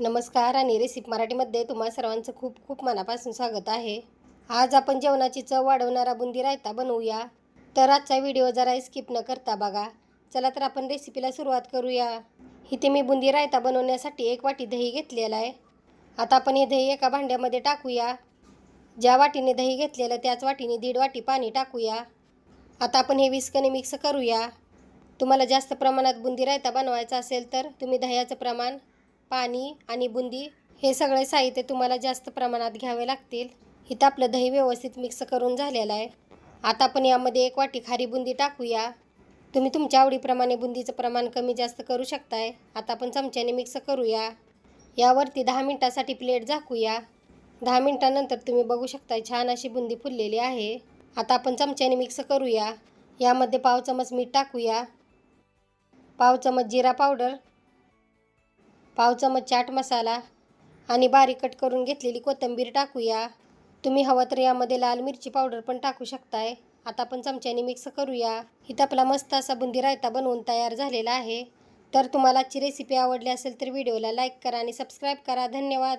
नमस्कार आणि रेसिपी मराठीमध्ये तुम्हा सर्वांचं खूप खूप मनापासून स्वागत आहे. आज आपण जेवणाची चव वाढवणारा बुंदी रायता बनवूया. तर आजचा व्हिडिओ जरा स्किप न करता बघा. चला तर आपण रेसिपीला सुरुवात करूया. इथे मी बुंदी रायता बनवण्यासाठी एक वाटी दही घेतलेला आहे. आता आपण हे दही एका भांड्यामध्ये टाकूया. ज्या वाटीने दही घेतलेलं त्याच वाटीने दीड वाटी पाणी टाकूया. आता आपण हे विस्कने मिक्स करूया. तुम्हाला जास्त प्रमाणात बुंदी रायता बनवायचा असेल तर तुम्ही दह्याचं प्रमाण पाणी आणि बुंदी हे सगळे साहित्य तुम्हाला जास्त प्रमाणात घ्यावे लागतील. इथं आपलं दही व्यवस्थित मिक्स करून झालेलं आहे. आता आपण यामध्ये एक वाटी खारी बुंदी टाकूया. तुम्ही तुमच्या आवडीप्रमाणे बुंदीचं प्रमाण कमी जास्त करू शकताय. आता आपण चमच्याने मिक्स करूया. यावरती दहा मिनटासाठी प्लेट झाकूया. दहा मिनटानंतर तुम्ही बघू शकताय छान अशी बुंदी फुललेली आहे. आता आपण चमच्याने मिक्स करूया. यामध्ये पाव चमच मीठ टाकूया. पाव चमच जिरा पावडर पाव चमच चाट मसाला आणि बारीक कट करून घेतलेली कोथिंबीर टाकूया. तुम्ही हवं तर यामध्ये लाल मिरची पावडर पण टाकू शकताय. आता आपण चमच्याने मिक्स करूया. इथं आपला मस्त असा बुंदी रायता बनवून तयार झालेला आहे. तर तुम्हाला आजची रेसिपी आवडली असेल तर व्हिडिओला लाईक करा आणि सबस्क्राईब करा. धन्यवाद.